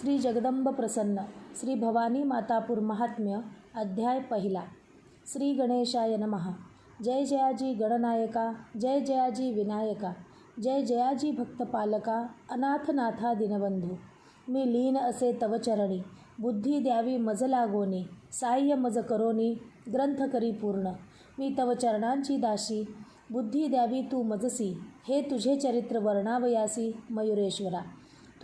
श्री जगदंब प्रसन्न श्री भवानी मातापूर महात्म्य अध्याय पहिला. श्री गणेशाय नमः. जय जयाजी गणनायका जय जयाजी विनायका जय जयाजी भक्तपालका अनाथनाथा दिनबंधू. मी लीन असे तव चरणी बुद्धी द्यावी मज लागोनी साह्य मज करोनी ग्रंथ करी पूर्ण. मी तव चरणांची दाशी बुद्धी द्यावी तू मजसी हे तुझे चरित्र वर्णावयासी मयुरेश्वरा.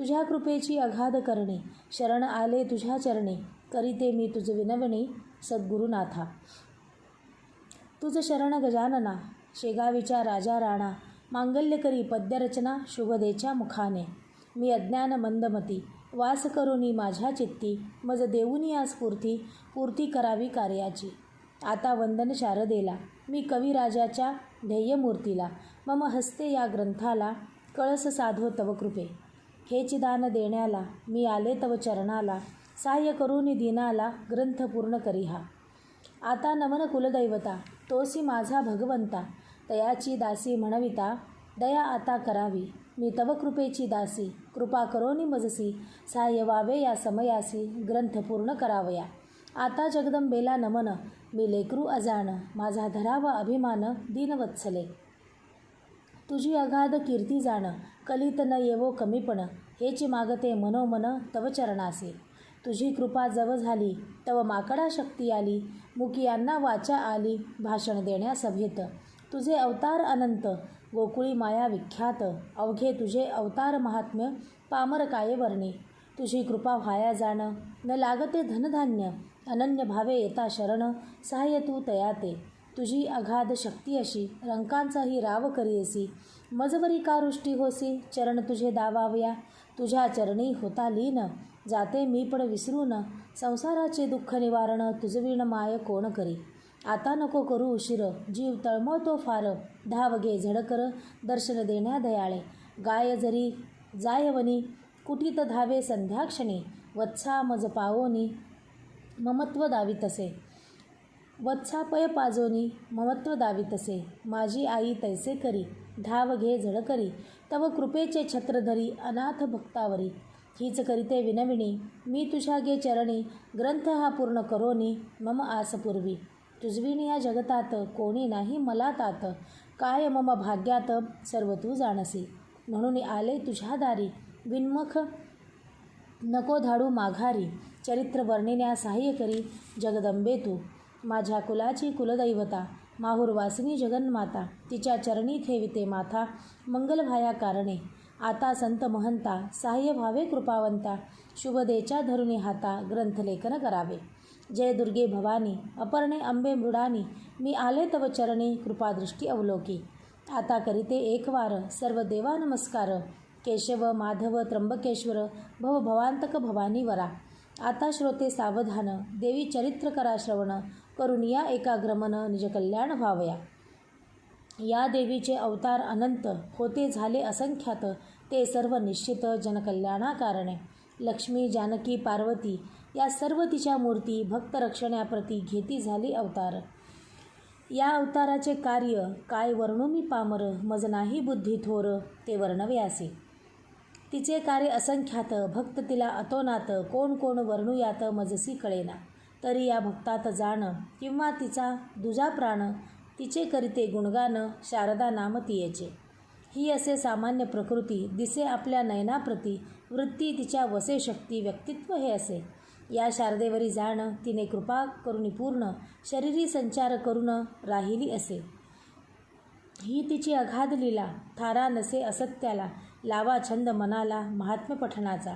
तुझ्या कृपेची अगाध करणे. शरण आले तुझ्या चरणे. करीते मी तुझं विनवणी सद्गुरुनाथा. तुझ शरण गजानना शेगावीच्या राजा राणा मांगल्य करी पद्यरचना शुभदेच्या मुखाने. मी अज्ञान मंदमती वास करुनी माझ्या चित्ती मज देऊनी या स्फूर्ती पूर्ती करावी कार्याची. आता वंदन शारदेला मी कविराजाच्या ध्येयमूर्तीला मम हस्ते या ग्रंथाला कळस साधो तव कृपे. हे चिदान देण्याला मी आले तव चरणाला साह्य करून दिनाला ग्रंथ पूर्ण करिहा. आता नमन कुलदैवता तोसी माझा भगवंता तयाची दासी म्हणविता दया आता करावी. मी तव कृपेची दासी कृपा करोनी मजसी साह्य व्हावे या समयासी ग्रंथ पूर्ण करावया. आता जगदंबेला नमन मी लेकरू अजाण माझा धरावा अभिमान दीनवत्सले. तुझी अगाध कीर्ती जाण कलित न येवो कमीपण हेची मागते मनोमन तव चरणासे. तुझी कृपा जव झाली तव माकडा शक्ती आली मुकियांना वाचा आली भाषण देण्या सभेत. तुझे अवतार अनंत गोकुळी माया विख्यात. अवघे तुझे अवतार महात्म्य पामर काय वर्णे. तुझी कृपा व्हाया जाणं न लागते धनधान्य अनन्य भावे येता शरण सहाय्य तू तयाते तुझी अगाध शक्ती अशी रंकांचाही राव करीयसी मजवरी का रुष्टी होसी? चरण तुझे दावावया. तुझ्या चरणी होता लीन. जाते मी पण विसरून. संसाराचे दुःख निवारण तुझविण माय कोण करी? आता नको करू उशीर. जीव तळमळतो फार. धाव घे झडकर दर्शन देण्या दयाळे. गाय जरी जायवनी कुटीत धावे संध्याक्षणी. वत्सा मज पावोनी. ममत्व दावितसे वत्सापय पाजोनी ममत्व दावितसे माझी आई तैसे करी धाव घे झडकरी तव कृपेचे छत्रधरी अनाथ भक्तावरी. हीच करीते विनविणी मी तुझ्या गे चरणी ग्रंथ हा पूर्ण करोनी मम आसपूर्वी तुझविणी या जगतात कोणी नाही मला तात काय मम भाग्यात सर्व तू जाणसी. म्हणून आले तुझ्या दारी विन्मुख नको धाडू माघारी. चरित्र वर्णिन्या सहाय्य करी जगदंबे तू. माझ्या कुलाची कुलदैवता माहुरवासिनी जगन्माता तिच्या चरणी ठेविते माथा मंगलभाया कारणे. आता संत महंता सहाय्य व्हावे कृपावंता शुभदेच्या धरुणी हाता ग्रंथलेखन करावे. जय दुर्गे भवानी अपर्णे अंबे मृडानी मी आले तव चरणी कृपादृष्टी अवलोकी. आता करीते एकवार सर्व देवा नमस्कार. केशव माधव त्र्यंबकेश्वर भव भवांतक भवानी वरा. आता श्रोते सावधान देवी चरित्र करा श्रवण. करून या एकाग्रमनं निज कल्याण व्हावया. या देवीचे अवतार अनंत होते झाले असंख्यात ते सर्व निश्चित जनकल्याणाकारणे. लक्ष्मी जानकी पार्वती या सर्व तिच्या मूर्ती भक्तरक्षण्याप्रती घेती झाली अवतार. या अवताराचे कार्य काय वर्णू मी पामर मज नाही बुद्धी थोर ते वर्णव्यासे तिचे कार्य असंख्यात भक्त तिला अतोनात कोण कोण वर्णुयात मजसी कळेना. तरी या भक्तात जाणं किंवा तिचा दुजा प्राण तिचे करिते गुणगानं शारदा नाम तियेचे. ही असे सामान्य प्रकृती दिसे आपल्या नयनाप्रती वृत्ती तिच्या वसे शक्ती व्यक्तित्व हे असे. या शारदेवरी जाणं तिने कृपा करुणी पूर्ण शरीरी संचार करून राहिली असे. ही तिची अगाध लीला थारा नसे असत्याला लावा छंद मनाला महात्म्य पठणाचा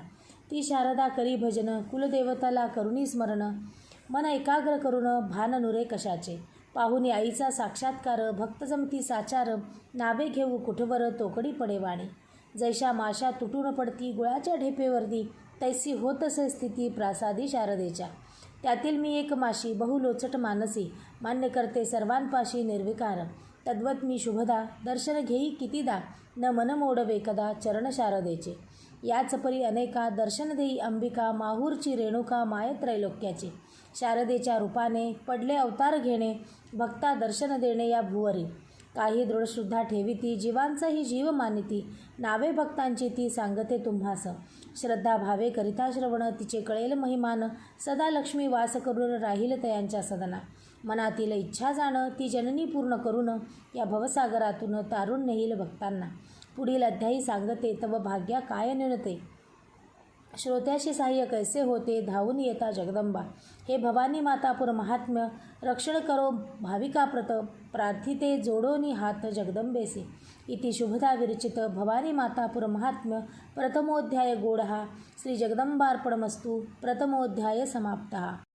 ती शारदा करी भजन कुलदेवताला करुणी स्मरण मन एकाग्र करून भान नुरे कशाचे? पाहुनी आईचा साक्षात्कार भक्तजमती साचार नावे घेऊ कुठवर तोकडी पडे वाणी? जैशा माशा तुटून पडती गुळाच्या ढेपेवरती तैसी होत असे स्थिती प्रासादी शारदेच्या. त्यातील मी एक माशी बहुलोचट मानसी मान्य करते सर्वांपाशी निर्विकार. तद्वत मी शुभदा दर्शन घेई कितीदा न मन मोडवे कदा चरण शारदेचे. याच परी अनेका दर्शन देई अंबिका माहूरची रेणुका माय त्रैलोक्याची शारदेच्या रूपाने पडले अवतार घेणे भक्ता दर्शन देणे या भुवरी. काही दृढश्रद्धा ठेविती जीवांचंही जीव मानिती. नावे भक्तांची ती सांगते तुम्हास. श्रद्धा भावे करिता श्रवण तिचे कळेल महिमान. सदा लक्ष्मी वास करून राहील तयांच्या सदना. मनातील इच्छा जाणं ती जननी पूर्ण करून या भवसागरातून तारून नेईल भक्तांना. पुढील अध्यायी सांगते तव भाग्या काय निणते? श्रोत्याशी सहाय्य कैसे होते? धावून येता जगदंबा. हे भवानी मातापुर महात्म्य रक्षण करो भाविका प्रत प्रार्थिते जोडोनी हात जगदंबेसे. इति शुभदा विरचित भवानी मातापुर महात्म्य प्रथमोध्याय गोडहा. श्री जगदंबार्पणमस्तु प्रथमोध्याय समाप्तः.